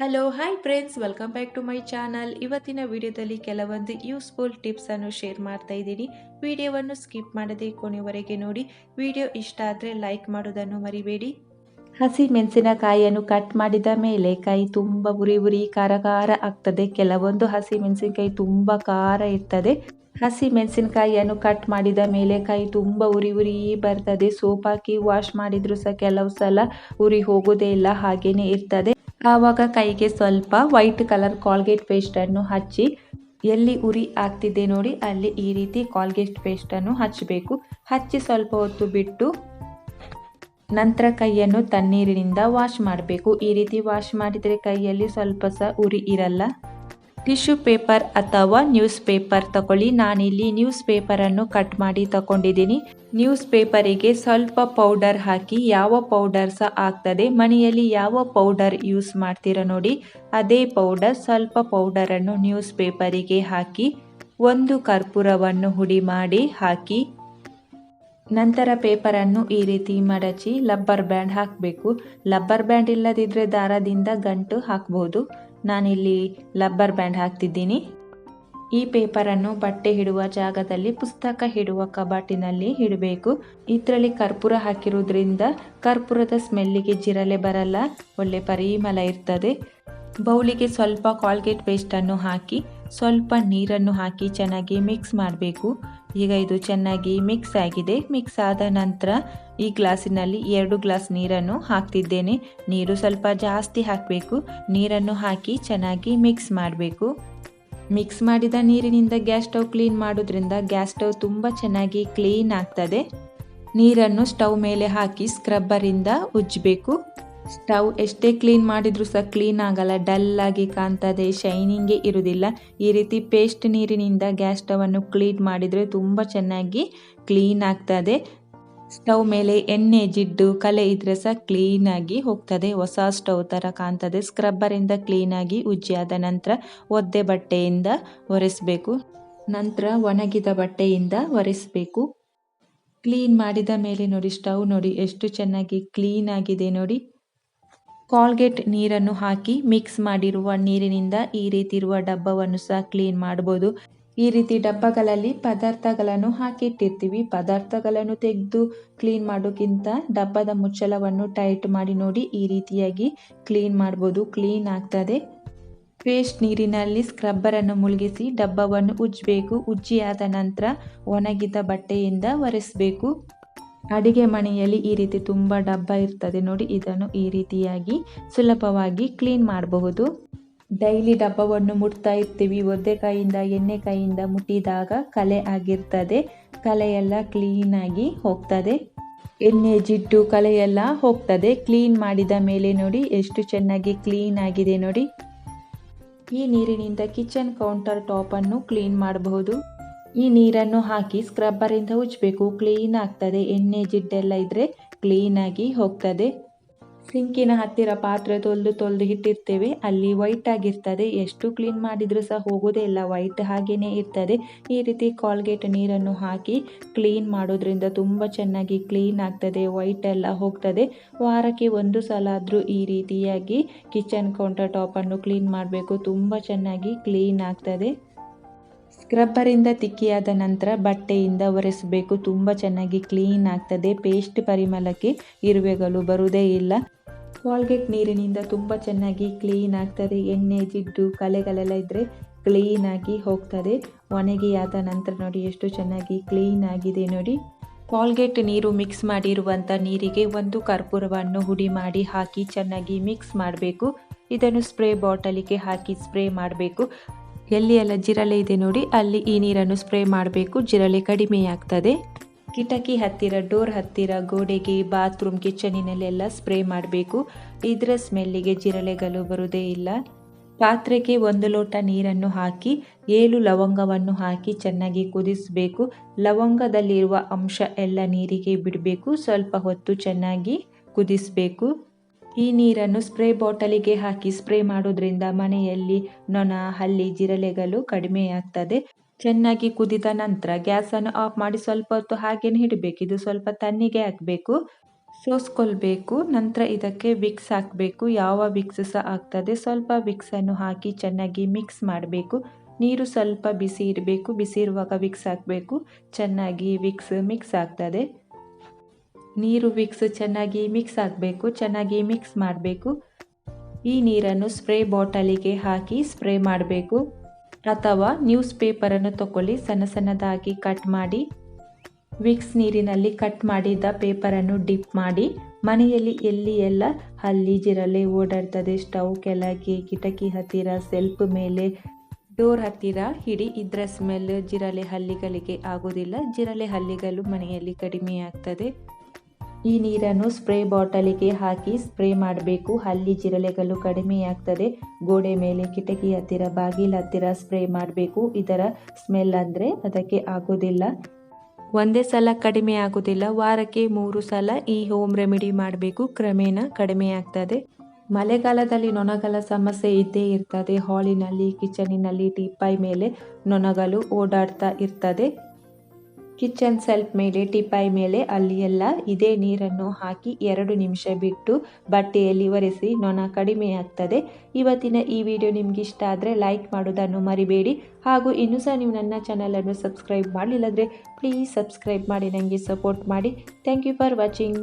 Hello hi friends welcome back to my channel ಇವತ್ತಿನ ವಿಡಿಯೋದಲ್ಲಿ ಕೆಲವೊಂದು ಯೂಸ್ಫುಲ್ ಟಿಪ್ಸನ್ನು ಶೇರ್ ಮಾಡ್ತಾ ಇದ್ದೀನಿ. ವಿಡಿಯೋವನ್ನು ಸ್ಕಿಪ್ ಮಾಡದೆ ಕೊನೆವರೆಗೆ ನೋಡಿ. ವಿಡಿಯೋ ಇಷ್ಟ ಆದರೆ ಲೈಕ್ ಮಾಡೋದನ್ನು ಮರಿಬೇಡಿ. ಹಸಿ ಮೆಣಸಿನಕಾಯಿಯನ್ನು ಕಟ್ ಮಾಡಿದ ಮೇಲೆ ಕೈ ತುಂಬ ಉರಿ ಉರಿ, ಖಾರ ಖಾರ ಆಗ್ತದೆ. ಕೆಲವೊಂದು ಹಸಿ ಮೆಣಸಿನಕಾಯಿ ತುಂಬ ಖಾರ ಇರ್ತದೆ. ಹಸಿ ಮೆಣಸಿನಕಾಯಿಯನ್ನು ಕಟ್ ಮಾಡಿದ ಮೇಲೆ ಕೈ ತುಂಬ ಉರಿ ಉರಿ ಬರ್ತದೆ. ಸೋಪ್ ಹಾಕಿ ವಾಶ್ ಮಾಡಿದ್ರು ಸಹ ಕೆಲವು ಸಲ ಉರಿ ಹೋಗೋದೇ ಇಲ್ಲ, ಹಾಗೇನೆ ಇರ್ತದೆ. ಆವಾಗ ಕೈಗೆ ಸ್ವಲ್ಪ ವೈಟ್ ಕಲರ್ ಕಾಲ್ಗೇಟ್ ಪೇಸ್ಟನ್ನು ಹಚ್ಚಿ, ಎಲ್ಲಿ ಉರಿ ಆಗ್ತಿದೆ ನೋಡಿ, ಅಲ್ಲಿ ಈ ರೀತಿ ಕಾಲ್ಗೇಟ್ ಪೇಸ್ಟನ್ನು ಹಚ್ಚಬೇಕು. ಹಚ್ಚಿ ಸ್ವಲ್ಪ ಹೊತ್ತು ಬಿಟ್ಟು ನಂತರ ಕೈಯನ್ನು ತಣ್ಣೀರಿನಿಂದ ವಾಶ್ ಮಾಡಬೇಕು. ಈ ರೀತಿ ವಾಶ್ ಮಾಡಿದರೆ ಕೈಯಲ್ಲಿ ಸ್ವಲ್ಪ ಸಹ ಉರಿ ಇರಲ್ಲ. ಟಿಶ್ಯೂ ಪೇಪರ್ ಅಥವಾ ನ್ಯೂಸ್ ಪೇಪರ್ ತಗೊಳ್ಳಿ. ನಾನಿಲ್ಲಿ ನ್ಯೂಸ್ ಪೇಪರನ್ನು ಕಟ್ ಮಾಡಿ ತಗೊಂಡಿದ್ದೀನಿ ನ್ಯೂಸ್ ಪೇಪರಿಗೆ ಸ್ವಲ್ಪ ಪೌಡರ್ ಹಾಕಿ. ಯಾವ ಪೌಡರ್ ಸಹ ಆಗ್ತದೆ. ಮನೆಯಲ್ಲಿ ಯಾವ ಪೌಡರ್ ಯೂಸ್ ಮಾಡ್ತೀರ ನೋಡಿ. ಅದೇ ಪೌಡರ್ ಸ್ವಲ್ಪ ಪೌಡರನ್ನು ನ್ಯೂಸ್ ಪೇಪರಿಗೆ ಹಾಕಿ. ಒಂದು ಕರ್ಪೂರವನ್ನು ಹುಡಿ ಮಾಡಿ ಹಾಕಿ. ನಂತರ ಪೇಪರನ್ನು ಈ ರೀತಿ ಮಡಚಿ ಲಬ್ಬರ್ ಬ್ಯಾಂಡ್ ಹಾಕಬೇಕು. ಲಬ್ಬರ್ ಬ್ಯಾಂಡ್ ಇಲ್ಲದಿದ್ದರೆ ದಾರದಿಂದ ಗಂಟು ಹಾಕ್ಬೋದು. ನಾನಿಲ್ಲಿ ಲಬ್ಬರ್ ಬ್ಯಾಂಡ್ ಹಾಕ್ತಿದ್ದೀನಿ. ಈ ಪೇಪರನ್ನು ಬಟ್ಟೆ ಹಿಡುವ ಜಾಗದಲ್ಲಿ ಪುಸ್ತಕ ಹಿಡುವ ಕಬಾಟಿನಲ್ಲಿ ಇಡಬೇಕು. ಇದರಲ್ಲಿ ಕರ್ಪೂರ ಹಾಕಿರುವುದರಿಂದ ಕರ್ಪೂರದ ಸ್ಮೆಲ್ಲಿಗೆ ಜಿರಲೆ ಬರಲ್ಲ, ಒಳ್ಳೆ ಪರಿಮಳ ಇರ್ತದೆ. ಬೌಲಿಗೆ ಸ್ವಲ್ಪ ಕಾಲ್ಗೇಟ್ ಪೇಸ್ಟನ್ನು ಹಾಕಿ ಸ್ವಲ್ಪ ನೀರನ್ನು ಹಾಕಿ ಚೆನ್ನಾಗಿ ಮಿಕ್ಸ್ ಮಾಡಬೇಕು. ಈಗ ಇದು ಚೆನ್ನಾಗಿ ಮಿಕ್ಸ್ ಆಗಿದೆ. ಮಿಕ್ಸ್ ಆದ ನಂತರ ಈ ಗ್ಲಾಸಿನಲ್ಲಿ ಎರಡು ಗ್ಲಾಸ್ ನೀರನ್ನು ಹಾಕ್ತಿದ್ದೇನೆ. ನೀರು ಸ್ವಲ್ಪ ಜಾಸ್ತಿ ಹಾಕಬೇಕು. ನೀರನ್ನು ಹಾಕಿ ಚೆನ್ನಾಗಿ ಮಿಕ್ಸ್ ಮಾಡಬೇಕು. ಮಿಕ್ಸ್ ಮಾಡಿದ ನೀರಿನಿಂದ ಗ್ಯಾಸ್ ಸ್ಟವ್ ಕ್ಲೀನ್ ಮಾಡೋದ್ರಿಂದ ಗ್ಯಾಸ್ ಸ್ಟವ್ ತುಂಬ ಚೆನ್ನಾಗಿ ಕ್ಲೀನ್ ಆಗ್ತದೆ. ನೀರನ್ನು ಸ್ಟವ್ ಮೇಲೆ ಹಾಕಿ ಸ್ಕ್ರಬ್ಬರಿಂದ ಉಜ್ಜಬೇಕು. ಸ್ಟವ್ ಎಷ್ಟೇ ಕ್ಲೀನ್ ಮಾಡಿದರೂ ಸಹ ಕ್ಲೀನ್ ಆಗಲ್ಲ ಡಲ್ ಆಗಿ ಕಾಣ್ತದೆ, ಶೈನಿಂಗೇ ಇರುವುದಿಲ್ಲ ಈ ರೀತಿ ಪೇಸ್ಟ್ ನೀರಿನಿಂದ ಗ್ಯಾಸ್ ಸ್ಟವನ್ನು ಕ್ಲೀನ್ ಮಾಡಿದರೆ ತುಂಬ ಚೆನ್ನಾಗಿ ಕ್ಲೀನ್ ಆಗ್ತದೆ. ಸ್ಟವ್ ಮೇಲೆ ಎಣ್ಣೆ, ಜಿಡ್ಡು, ಕಲೆ ಇದ್ರೆ ಸಹ ಕ್ಲೀನಾಗಿ ಹೋಗ್ತದೆ. ಹೊಸ ಸ್ಟವ್ ಥರ ಕಾಣ್ತದೆ. ಸ್ಕ್ರಬ್ಬರಿಂದ ಕ್ಲೀನಾಗಿ ಉಜ್ಜಿಯಾದ ನಂತರ ಒದ್ದೆ ಬಟ್ಟೆಯಿಂದ ಒರೆಸಬೇಕು. ನಂತರ ಒಣಗಿದ ಬಟ್ಟೆಯಿಂದ ಒರೆಸಬೇಕು. ಕ್ಲೀನ್ ಮಾಡಿದ ಮೇಲೆ ನೋಡಿ, ಸ್ಟವ್ ನೋಡಿ, ಎಷ್ಟು ಚೆನ್ನಾಗಿ ಕ್ಲೀನ್ ಆಗಿದೆ ನೋಡಿ. ಕಾಲ್ಗೇಟ್ ನೀರನ್ನು ಹಾಕಿ ಮಿಕ್ಸ್ ಮಾಡಿರುವ ನೀರಿನಿಂದ ಈ ರೀತಿ ಇರುವ ಡಬ್ಬವನ್ನು ಸಹ ಕ್ಲೀನ್ ಮಾಡ್ಬೋದು ಈ ರೀತಿ ಡಬ್ಬಗಳಲ್ಲಿ ಪದಾರ್ಥಗಳನ್ನು ಹಾಕಿಟ್ಟಿರ್ತೀವಿ. ಪದಾರ್ಥಗಳನ್ನು ತೆಗೆದು ಕ್ಲೀನ್ ಮಾಡೋಕ್ಕಿಂತ ಡಬ್ಬದ ಮುಚ್ಚಳವನ್ನು ಟೈಟ್ ಮಾಡಿ ನೋಡಿ ಈ ರೀತಿಯಾಗಿ ಕ್ಲೀನ್ ಮಾಡ್ಬೋದು ಕ್ಲೀನ್ ಆಗ್ತದೆ. ಪೇಸ್ಟ್ ನೀರಿನಲ್ಲಿ ಸ್ಕ್ರಬ್ಬರನ್ನು ಮುಳುಗಿಸಿ ಡಬ್ಬವನ್ನು ಉಜ್ಜಬೇಕು. ಉಜ್ಜಿಯಾದ ನಂತರ ಒಣಗಿದ ಬಟ್ಟೆಯಿಂದ ಒರೆಸಬೇಕು. ಅಡಿಗೆ ಮನೆಯಲ್ಲಿ ಈ ರೀತಿ ತುಂಬ ಡಬ್ಬ ಇರ್ತದೆ. ನೋಡಿ, ಇದನ್ನು ಈ ರೀತಿಯಾಗಿ ಸುಲಭವಾಗಿ ಕ್ಲೀನ್ ಮಾಡಬಹುದು. ಡೈಲಿ ಡಬ್ಬವನ್ನು ಮುಟ್ತಾ ಇರ್ತೀವಿ. ಒದ್ದೆ ಕೈಯಿಂದ ಎಣ್ಣೆ ಕೈಯಿಂದ ಮುಟ್ಟಿದಾಗ ಕಲೆ ಆಗಿರ್ತದೆ. ಕಲೆಯೆಲ್ಲ ಕ್ಲೀನಾಗಿ ಹೋಗ್ತದೆ. ಎಣ್ಣೆ, ಜಿಡ್ಡು, ಕಲೆಯೆಲ್ಲ ಹೋಗ್ತದೆ. ಕ್ಲೀನ್ ಮಾಡಿದ ಮೇಲೆ ನೋಡಿ, ಎಷ್ಟು ಚೆನ್ನಾಗಿ ಕ್ಲೀನ್ ಆಗಿದೆ ನೋಡಿ. ಈ ನೀರಿನಿಂದ ಕಿಚನ್ ಕೌಂಟರ್ ಟಾಪನ್ನು ಕ್ಲೀನ್ ಮಾಡಬಹುದು. ಈ ನೀರನ್ನು ಹಾಕಿ ಸ್ಕ್ರಬ್ಬರಿಂದ ಉಜ್ಜಬೇಕು. ಕ್ಲೀನ್ ಆಗ್ತದೆ. ಎಣ್ಣೆ ಜಿಡ್ಡೆಲ್ಲ ಇದ್ದರೆ ಕ್ಲೀನಾಗಿ ಹೋಗ್ತದೆ. ಸಿಂಕಿನ ಹತ್ತಿರ ಪಾತ್ರೆ ತೊಳೆದು ತೊಳೆದು ಇಟ್ಟಿರ್ತೇವೆ. ಅಲ್ಲಿ ವೈಟ್ ಆಗಿರ್ತದೆ. ಎಷ್ಟು ಕ್ಲೀನ್ ಮಾಡಿದರೂ ಸಹ ಹೋಗೋದೇ ಇಲ್ಲ. ವೈಟ್ ಹಾಗೆಯೇ ಇರ್ತದೆ. ಈ ರೀತಿ ಕಾಲ್ಗೇಟ್ ನೀರನ್ನು ಹಾಕಿ ಕ್ಲೀನ್ ಮಾಡೋದ್ರಿಂದ ತುಂಬ ಚೆನ್ನಾಗಿ ಕ್ಲೀನ್ ಆಗ್ತದೆ. ವೈಟ್ ಎಲ್ಲ ಹೋಗ್ತದೆ. ವಾರಕ್ಕೆ ಒಂದು ಸಲ ಆದರೂ ಈ ರೀತಿಯಾಗಿ ಕಿಚನ್ ಕೌಂಟರ್ ಟಾಪನ್ನು ಕ್ಲೀನ್ ಮಾಡಬೇಕು. ತುಂಬ ಚೆನ್ನಾಗಿ ಕ್ಲೀನ್ ಆಗ್ತದೆ. ಸ್ಕ್ರಬ್ಬರಿಂದ ತಿಕ್ಕಿಯಾದ ನಂತರ ಬಟ್ಟೆಯಿಂದ ಒರೆಸಬೇಕು. ತುಂಬ ಚೆನ್ನಾಗಿ ಕ್ಲೀನ್ ಆಗ್ತದೆ. ಪೇಸ್ಟ್ ಪರಿಮಳಕ್ಕೆ ಇರುವೆಗಳು ಬರುವುದೇ ಇಲ್ಲ. ಕಾಲ್ಗೆಟ್ ನೀರಿನಿಂದ ತುಂಬ ಚೆನ್ನಾಗಿ ಕ್ಲೀನ್ ಆಗ್ತದೆ. ಎಣ್ಣೆ, ಜಿಡ್ಡು, ಕಲೆಗಳೆಲ್ಲ ಇದ್ದರೆ ಕ್ಲೀನಾಗಿ ಹೋಗ್ತದೆ. ಒಣಗಿಯಾದ ನಂತರ ನೋಡಿ ಎಷ್ಟು ಚೆನ್ನಾಗಿ ಕ್ಲೀನ್ ಆಗಿದೆ ನೋಡಿ. ಕಾಲ್ಗೇಟ್ ನೀರು ಮಿಕ್ಸ್ ಮಾಡಿರುವಂಥ ನೀರಿಗೆ ಒಂದು ಕರ್ಪೂರವನ್ನು ಹುಡಿ ಮಾಡಿ ಹಾಕಿ ಚೆನ್ನಾಗಿ ಮಿಕ್ಸ್ ಮಾಡಬೇಕು. ಇದನ್ನು ಸ್ಪ್ರೇ ಬಾಟಲಿಗೆ ಹಾಕಿ ಸ್ಪ್ರೇ ಮಾಡಬೇಕು. ಎಲ್ಲಿ ಎಲ್ಲ ಜಿರಳೆ ಇದೆ ನೋಡಿ, ಅಲ್ಲಿ ಈ ನೀರನ್ನು ಸ್ಪ್ರೇ ಮಾಡಬೇಕು. ಜಿರಳೆ ಕಡಿಮೆಯಾಗ್ತದೆ ಕಿಟಕಿ ಹತ್ತಿರ, ಡೋರ್ ಹತ್ತಿರ, ಗೋಡೆಗೆ, ಬಾತ್ರೂಮ್, ಕಿಚನಿನಲ್ಲೆಲ್ಲ ಸ್ಪ್ರೇ ಮಾಡಬೇಕು. ಇದರ ಸ್ಮೆಲ್ಲಿಗೆ ಜಿರಳೆಗಳು ಬರುವುದೇ ಇಲ್ಲ. ಪಾತ್ರೆಗೆ ಒಂದು ಲೋಟ ನೀರನ್ನು ಹಾಕಿ, ಏಳು ಲವಂಗವನ್ನು ಹಾಕಿ ಚೆನ್ನಾಗಿ ಕುದಿಸಬೇಕು. ಲವಂಗದಲ್ಲಿರುವ ಅಂಶ ಎಲ್ಲ ನೀರಿಗೆ ಬಿಡಬೇಕು. ಸ್ವಲ್ಪ ಹೊತ್ತು ಚೆನ್ನಾಗಿ ಕುದಿಸಬೇಕು. ಈ ನೀರನ್ನು ಸ್ಪ್ರೇ ಬಾಟಲಿಗೆ ಹಾಕಿ ಸ್ಪ್ರೇ ಮಾಡೋದ್ರಿಂದ ಮನೆಯಲ್ಲಿ ನೊಣ, ಹಲ್ಲಿ, ಜಿರಳೆಗಳು ಕಡಿಮೆಯಾಗ್ತದೆ. ಚೆನ್ನಾಗಿ ಕುದಿದ ನಂತರ ಗ್ಯಾಸನ್ನು ಆಫ್ ಮಾಡಿ ಸ್ವಲ್ಪ ಹೊತ್ತು ಹಾಗೇನೆ ಇಡಬೇಕು. ಇದು ಸ್ವಲ್ಪ ತಣ್ಣಿಗೆ ಹಾಕಬೇಕು. ಸೋಸ್ಕೊಳ್ಬೇಕು. ನಂತರ ಇದಕ್ಕೆ ವಿಕ್ಸ್ ಹಾಕಬೇಕು. ಯಾವ ವಿಕ್ಸ್ ಸಹ ಆಗ್ತದೆ. ಸ್ವಲ್ಪ ವಿಕ್ಸನ್ನು ಹಾಕಿ ಚೆನ್ನಾಗಿ ಮಿಕ್ಸ್ ಮಾಡಬೇಕು. ನೀರು ಸ್ವಲ್ಪ ಬಿಸಿ ಇರಬೇಕು. ಬಿಸಿ ಇರುವಾಗ ವಿಕ್ಸ್ ಹಾಕಬೇಕು. ಚೆನ್ನಾಗಿ ವಿಕ್ಸ್ ಮಿಕ್ಸ್ ಆಗ್ತದೆ. ನೀರು ವಿಕ್ಸ್ ಚೆನ್ನಾಗಿ ಮಿಕ್ಸ್ ಆಗಬೇಕು, ಚೆನ್ನಾಗಿ ಮಿಕ್ಸ್ ಮಾಡಬೇಕು. ಈ ನೀರನ್ನು ಸ್ಪ್ರೇ ಬಾಟಲಿಗೆ ಹಾಕಿ ಸ್ಪ್ರೇ ಮಾಡಬೇಕು. ಅಥವಾ ನ್ಯೂಸ್ ಪೇಪರನ್ನು ತಗೊಳ್ಳಿ, ಸಣ್ಣ ಸಣ್ಣದಾಗಿ ಕಟ್ ಮಾಡಿ. ವಿಕ್ಸ್ ನೀರಿನಲ್ಲಿ ಕಟ್ ಮಾಡಿದ ಪೇಪರನ್ನು ಡಿಪ್ ಮಾಡಿ. ಮನೆಯಲ್ಲಿ ಎಲ್ಲಿ ಎಲ್ಲ ಹಲ್ಲಿ ಜಿರಲೆ ಓಡಾಡ್ತದೆ, ಸ್ಟವ್ ಕೆಳಗೆ ಕಿಟಕಿ ಹತ್ತಿರ, ಸೆಲ್ಫ್ ಮೇಲೆ, ಡೋರ್ ಹತ್ತಿರ ಹಿಡಿ, ಇದರ ಸ್ಮೆಲ್ ಜಿರಲೆ ಹಲ್ಲಿಗಳಿಗೆ ಆಗೋದಿಲ್ಲ ಜಿರಲೆ ಹಲ್ಲಿಗಳು ಮನೆಯಲ್ಲಿ ಕಡಿಮೆ ಆಗ್ತದೆ. ಈ ನೀರನ್ನು ಸ್ಪ್ರೇ ಬಾಟಲಿಗೆ ಹಾಕಿ ಸ್ಪ್ರೇ ಮಾಡಬೇಕು. ಹಲ್ಲಿ ಜಿರಳೆಗಳು ಕಡಿಮೆಯಾಗ್ತದೆ ಗೋಡೆ ಮೇಲೆ ಕಿಟಕಿ ಹತ್ತಿರ, ಬಾಗಿಲ ಹತ್ತಿರ ಸ್ಪ್ರೇ ಮಾಡಬೇಕು. ಇದರ ಸ್ಮೆಲ್ ಅಂದರೆ ಅದಕ್ಕೆ ಆಗೋದಿಲ್ಲ. ಒಂದೇ ಸಲ ಕಡಿಮೆ ಆಗೋದಿಲ್ಲ. ವಾರಕ್ಕೆ ಮೂರು ಸಲ ಈ ಹೋಮ್ ರೆಮಿಡಿ ಮಾಡಬೇಕು. ಕ್ರಮೇಣ ಕಡಿಮೆ ಆಗ್ತದೆ. ಮಳೆಗಾಲದಲ್ಲಿ ನೊಣಗಳ ಸಮಸ್ಯೆ ಇದ್ದೇ ಇರ್ತದೆ. ಹಾಲಿನಲ್ಲಿ, ಕಿಚನಿನಲ್ಲಿ ಟೀಪಾಯ್ ಮೇಲೆ ನೊಣಗಳು ಓಡಾಡ್ತಾ ಇರ್ತದೆ. ಕಿಚನ್ ಸೆಲ್ಫ್ ಮೇಲೆ ಟಿಪಾಯ್ ಮೇಲೆ ಅಲ್ಲಿ ಎಲ್ಲ ಇದೇ ನೀರನ್ನು ಹಾಕಿ ಎರಡು ನಿಮಿಷ ಬಿಟ್ಟು ಬಟ್ಟೆಯಲ್ಲಿ ಒರೆಸಿ ನೊಣ ಕಡಿಮೆ ಆಗ್ತದೆ. ಇವತ್ತಿನ ಈ ವಿಡಿಯೋ ನಿಮ್ಗೆ ಇಷ್ಟ ಆದರೆ ಲೈಕ್ ಮಾಡೋದನ್ನು ಮರಿಬೇಡಿ. ಹಾಗೂ ಇನ್ನೂ ಸಹ ನೀವು ನನ್ನ ಚಾನಲನ್ನು ಸಬ್ಸ್ಕ್ರೈಬ್ ಮಾಡಲಿಲ್ಲದ್ರೆ ಪ್ಲೀಸ್ ಸಬ್ಸ್ಕ್ರೈಬ್ ಮಾಡಿ ನನಗೆ ಸಪೋರ್ಟ್ ಮಾಡಿ. Thank you for watching